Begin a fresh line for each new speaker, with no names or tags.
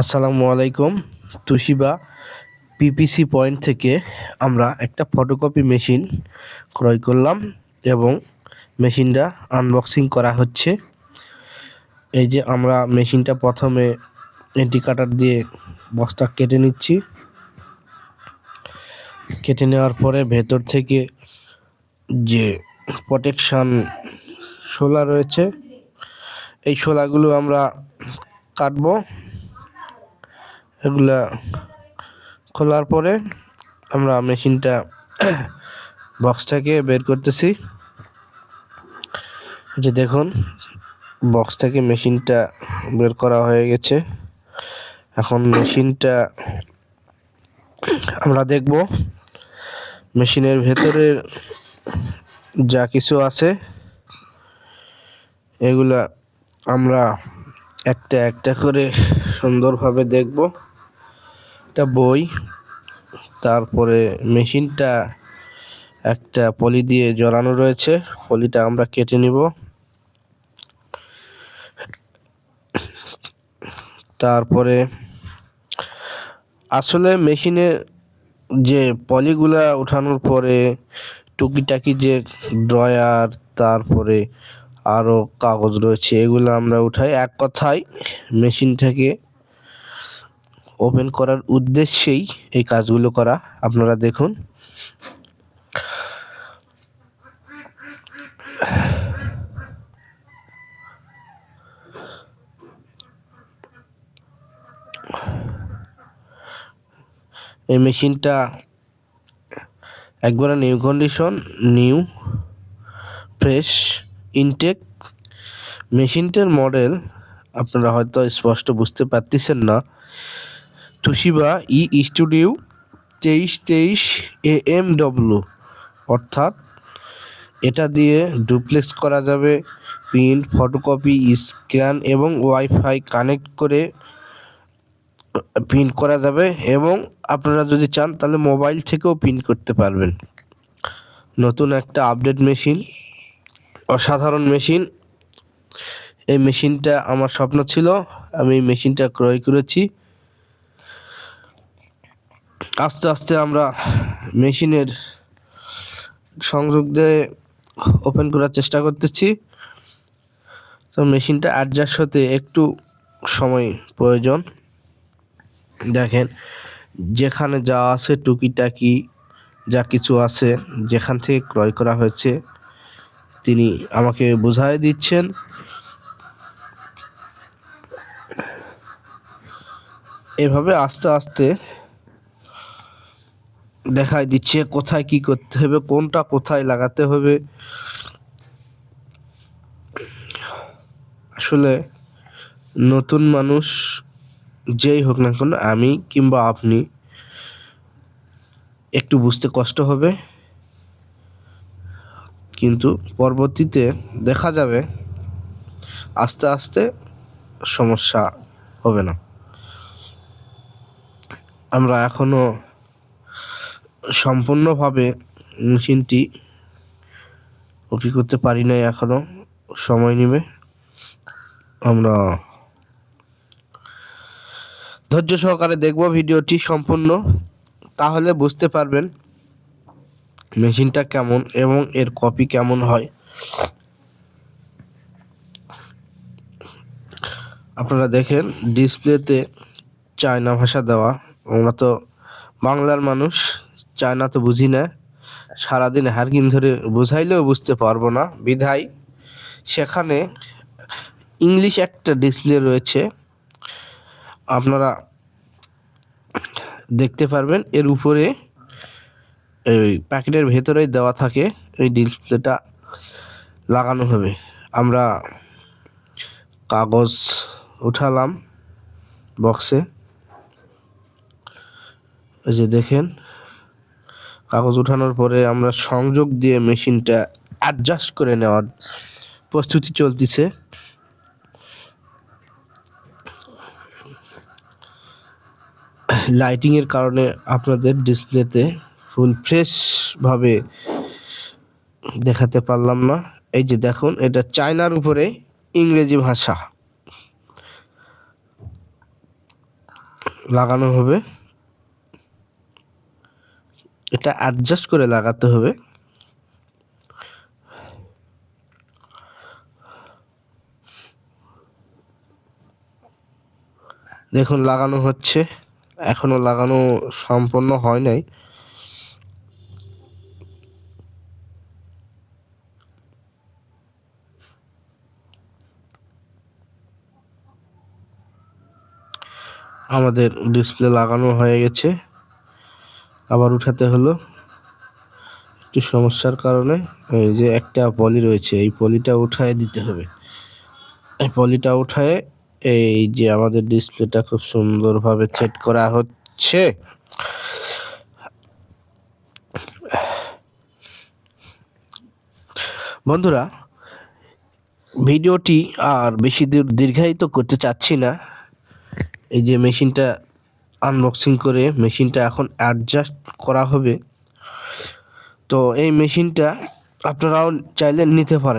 আসসালামু আলাইকুম। তুশিবা PPC point থেকে আমরা একটা ফটোকপি মেশিন ক্রয় করলাম এবং মেশিনটা আনবক্সিং করা হচ্ছে। এই যে আমরা মেশিনটা প্রথমে এন্টি কাটার দিয়ে বক্সটা কেটে নিচ্ছি। কেটে নেওয়ার পরে ভেতর থেকে যে প্রোটেকশান শোলা রয়েছে, এই শোলাগুলো আমরা কাটবো। এগুলা খোলার পরে আমরা মেশিনটা বক্স থেকে বের করতেছি। যে দেখুন বক্স থেকে মেশিনটা বের করা হয়ে গেছে। এখন মেশিনটা আমরা দেখব মেশিনের ভেতরের যা কিছু আছে, এগুলা আমরা একটা একটা করে সুন্দরভাবে দেখব। একটা বই, তারপরে মেশিনটা একটা পলি দিয়ে জড়ানো রয়েছে, পলিটা আমরা কেটে নিব। তারপরে আসলে মেশিনে যে পলিগুলা উঠানোর পরে টুকিটাকি যে ড্রয়ার, তারপরে আরও কাগজ রয়েছে, এগুলো আমরা উঠাই। এক কথায় মেশিন থেকে ওপেন করার উদ্দেশ্যেই এই কাজগুলো করা। আপনারা দেখুন। এই মেশিনটা একবারে new condition, new, fresh, intake. মেশিনটার মডেল আপনারা হয়তো স্পষ্ট বুঝতে পারতেছেন না। তুশিবা ই স্টুডিও তেইশ তেইশ এ এম ডব্লু অর্থাৎ এটা দিয়ে ডুপ্লেক্স করা যাবে। প্রিন্ট, ফটোকপি, স্ক্যান এবং ওয়াইফাই কানেক্ট করে প্রিন্ট করা যাবে এবং আপনারা যদি চান তাহলে মোবাইল থেকেও প্রিন্ট করতে পারবেন। নতুন একটা আপডেট মেশিন, অসাধারণ মেশিন। এই মেশিনটা আমার স্বপ্ন ছিল, আমি এই মেশিনটা ক্রয় করেছি। আস্তে আস্তে আমরা মেশিনের সংযোগ দিয়ে ওপেন করার চেষ্টা করতেছি। তো মেশিনটা অ্যাডজাস্ট হতে একটু সময় প্রয়োজন। দেখেন, যেখানে যা আছে টুকিটাকি যা কিছু আছে, যেখান থেকে ক্রয় করা হয়েছে, তিনি আমাকে বোঝাই দিচ্ছেন। এভাবে আস্তে আস্তে দেখাই দিচ্ছে, কোথায় কি করতে হবে, কোনটা কোথায় লাগাতে হবে। আসলে নতুন মানুষ যেই হোক না কেন, আমি কিংবা আপনি একটু বুঝতে কষ্ট হবে। কিন্তু পরবর্তীতে দেখা যাবে, আস্তে আস্তে সমস্যা হবে না। আমরা এখনও সম্পূর্ণভাবে মেশিনটি ওকে করতে পারি নাই এখনও সময় নেবে। আমরা ধৈর্য সহকারে দেখব ভিডিওটি সম্পূর্ণ। তাহলে বুঝতে পারবেন মেশিনটা কেমন এবং এর কপি কেমন হয়। আপনারা দেখেন, ডিসপ্লেতে চায়না ভাষা দেওয়া। আমরা তো বাংলার মানুষ। চায়না তো বুঝি না। সারাদিন হারকিন ধরে বোঝাইলেও বুঝতে পারব না। বিধায় সেখানে ইংলিশ একটা ডিসপ্লে রয়েছে। আপনারা দেখতে পারবেন, এর উপরে ওই প্যাকেটের ভেতরেই দেওয়া থাকে ওই ডিসপ্লেটা লাগানো হবে। আমরা কাগজ উঠালাম বক্সে ওই যে দেখেন কাগজ উঠানোর পরে আমরা সংযোগ দিয়ে মেশিনটা অ্যাডজাস্ট করে নেওয়ার প্রস্তুতি চলতেছে। লাইটিংয়ের কারণে আপনাদের ডিসপ্লেতে ফুল ফ্রেশভাবে দেখাতে পারলাম না। এই যে দেখুন, এটা চায়নার উপরে ইংরেজি ভাষা লাগানো হবে। এটা অ্যাডজাস্ট করে লাগাতে হবে। দেখুন, লাগানো হচ্ছে। এখনও লাগানো সম্পন্ন হয় নাই। আমাদের ডিসপ্লে লাগানো হয়ে গেছে। আবার উঠাতে হলো। একটু সমস্যার কারণে এই যে একটা পলি রয়েছে, এই পলিটা উঠায় দিতে হবে। এই পলিটা উঠায় এই যে আমাদের ডিসপ্লেটা খুব সুন্দরভাবে সেট করা হচ্ছে। বন্ধুরা, ভিডিওটি আর বেশি দূর দীর্ঘায়িত করতে চাচ্ছি না। এই যে মেশিনটা আনবক্সিং করে মেশিনটা এখন অ্যাডজাস্ট করা হবে। তো এই মেশিনটা আপনারাও চাইলে নিতে পারেন।